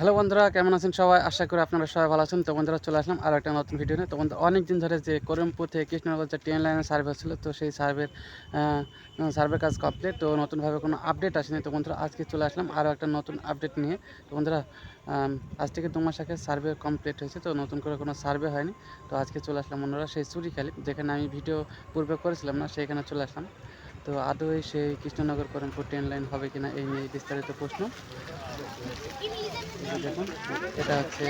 Hello বন্ধুরা, কেমন আছেন সবাই? আশা করি আপনারা সবাই ভালো আছেন। তো বন্ধুরা, চলে আসলাম আর একটা নতুন ভিডিও নিয়ে। তো বন্ধু অনেক দিন ধরে যে করিমপুর থেকে কৃষ্ণনগর যে ট্রেন লাইনের সার্ভে হচ্ছিল, তো সেই সার্ভের সার্ভে কাজ কমপ্লিট তো নতুনভাবে কোনো আপডেট আসেনি। তো বন্ধুরা, আজকে চলে আসলাম আরও একটা নতুন আপডেট নিয়ে। তো বন্ধুরা আজ থেকে দু মাস আগে সার্ভে কমপ্লিট হয়েছে, তো নতুন করে কোনো সার্ভে হয়নি। তো আজকে চলে আসলাম বন্ধুরা, সেই চুরিখালি, যেখানে আমি ভিডিও পূর্বে করেছিলাম না সেখানে চলে আসলাম। তো আদৌ সেই কৃষ্ণনগর করিমপুর ট্রেন লাইন হবে কিনা এই নিয়ে বিস্তারিত প্রশ্ন। দেখুন এটা হচ্ছে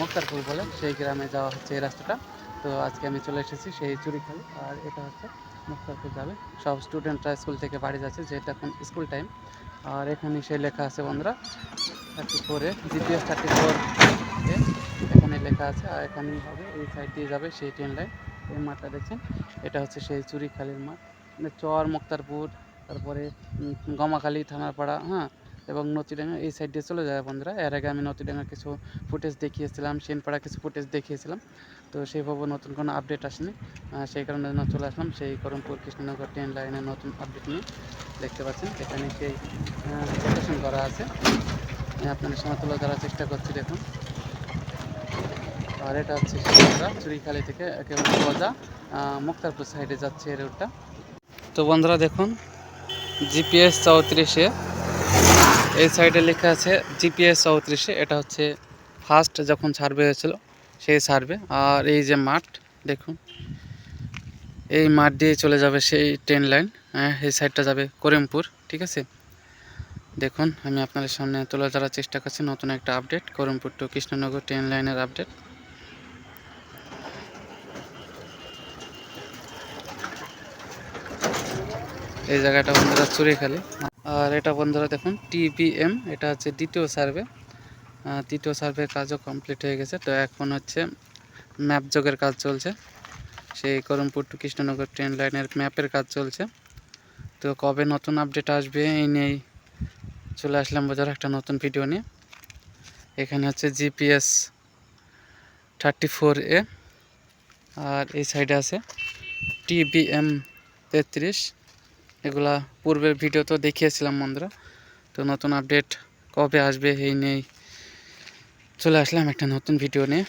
মুক্তারপুর বলে সেই গ্রামে যাওয়া হচ্ছে এই রাস্তাটা। তো আজকে আমি চলে এসেছি সেই চুরিখালি আর এটা হচ্ছে মুক্তারপুর যাবে। সব স্টুডেন্টরা স্কুল থেকে বাড়ি যাচ্ছে যেটা এখন স্কুল টাইম আর এখানে সেই লেখা আছে বন্ধুরা থার্টি ফোরে জিপিএস থার্টি ফোর এখানে লেখা আছে আর এখানেই হবে এই সাইড দিয়ে যাবে সেই ট্রেন লাইন এই মাঠটা দেখছেন এটা হচ্ছে সেই চুরিখালির মাঠ। মানে চর মুক্তারপুর তারপরে গমাখালি থানারপাড়া হ্যাঁ? এবং নতিডাঙ্গা এই সাইড দিয়ে চলে যায় বন্ধুরা। এর আগে আমি নতিডাঙ্গার কিছু ফুটেজ দেখিয়েছিলাম সেনপাড়া কিছু ফুটেজ দেখিয়েছিলাম। তো সেইভাবে নতুন কোনো আপডেট আসেনি। সেই কারণে চলে আসলাম। সেই করমপুর কৃষ্ণনগর ট্রেন লাইনের নতুন আপডেট নিয়ে দেখতে পাচ্ছেন। এখানে সেই করা আছে। আপনাদের সামনে তুলে ধরার চেষ্টা করছি, দেখুন। আর এটা হচ্ছে সেই চুরিখালি থেকে একেবারে সোজা মুক্তারপুর সাইডে যাচ্ছে এই রোডটা তো বন্ধুরা দেখুন জিপিএস চৌত্রিশে এই সাইডে লেখা আছে জিপিএস চৌত্রিশে এটা হচ্ছে ফার্স্ট যখন সার্ভে হয়েছিল সেই সার্ভে আর এই যে মাঠ দেখুন এই মাঠ দিয়ে চলে যাবে সেই ট্রেন লাইন হ্যাঁ, এই সাইডটা যাবে করিমপুর ঠিক আছে? দেখুন আমি আপনাদের সামনে তুলে ধরার চেষ্টা করছি নতুন একটা update Karimpur to Krishnanagar train লাইনের আপডেট এই জায়গাটা বন্ধুরা চুরিখালি। আর এটা বন্ধুরা দেখুন টিবিএম এটা হচ্ছে দ্বিতীয় সার্ভে। তৃতীয় সার্ভে কাজও কমপ্লিট হয়ে গেছে। তো এখন হচ্ছে ম্যাপ যোগের কাজ চলছে। সেই করমপুর টু কৃষ্ণনগর ট্রেন লাইনের ম্যাপের কাজ চলছে। তো কবে নতুন আপডেট আসবে এই নিয়েই চলে আসলাম বোঝার একটা নতুন ভিডিও নিয়ে। এখানে হচ্ছে জিপিএস থার্টি ফোর এ। আর এই সাইডে আছে টিবিএম তেত্রিশ। এগুলা পূর্বের ভিডিও তো দেখিয়েছিলাম বন্ধুরা। তো নতুন আপডেট কবে আসবে এই নেই চলে আসলাম একটা নতুন ভিডিও নিয়ে।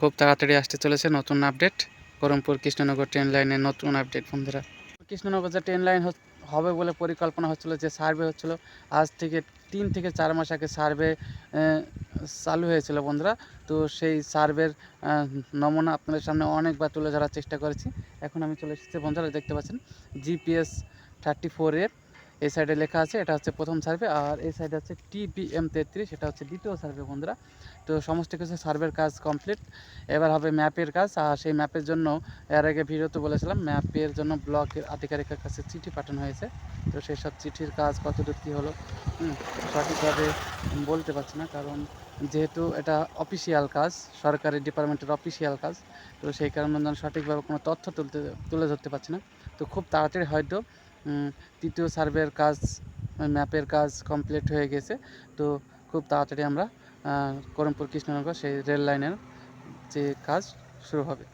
খুব তাড়াতাড়ি আসতে চলেছে নতুন আপডেট করমপুর কৃষ্ণনগর ট্রেন লাইনের নতুন আপডেট বন্ধুরা। কৃষ্ণনগর যে ট্রেন লাইন হবে বলে পরিকল্পনা হচ্ছিল, যে সার্ভে হচ্ছিল, আজ থেকে তিন থেকে চার মাস আগে সার্ভে চালু হয়েছিল বন্ধুরা। তো সেই সার্ভের নমুনা আপনাদের সামনে অনেকবার তুলে ধরার চেষ্টা করেছি। এখন আমি চলে এসেছি বন্ধুরা, দেখতে পাচ্ছেন জিপিএস থার্টি ফোরের এই সাইডে লেখা আছে, এটা হচ্ছে প্রথম সার্ভে, আর এই সাইডে হচ্ছে টিপিএম তেত্রিশ, এটা হচ্ছে দ্বিতীয় সার্ভে বন্ধুরা। তো সমস্ত কিছু সার্ভের কাজ কমপ্লিট। এবার হবে ম্যাপের কাজ, আর সেই ম্যাপের জন্য এর আগে ভিডিওতে বলেছিলাম, ম্যাপের জন্য ব্লকের আধিকারিকের কাছে চিঠি পাঠানো হয়েছে। তো সেই সব চিঠির কাজ কতদূর কী হলো সঠিকভাবে বলতে পারছি না, কারণ যেহেতু এটা অফিসিয়াল কাজ, সরকারি ডিপার্টমেন্টের অফিসিয়াল কাজ, তো সেই কারণে সঠিকভাবে কোনো তথ্য তুলতে, তুলে ধরতে পারছি না। তো খুব তাড়াতাড়ি হয়তো তৃতীয় সার্ভের কাজ, ম্যাপের কাজ কমপ্লিট হয়ে গেছে। তো খুব তাড়াতাড়ি আমরা করমপুর কৃষ্ণনগর সেই রেল লাইনের যে কাজ শুরু হবে।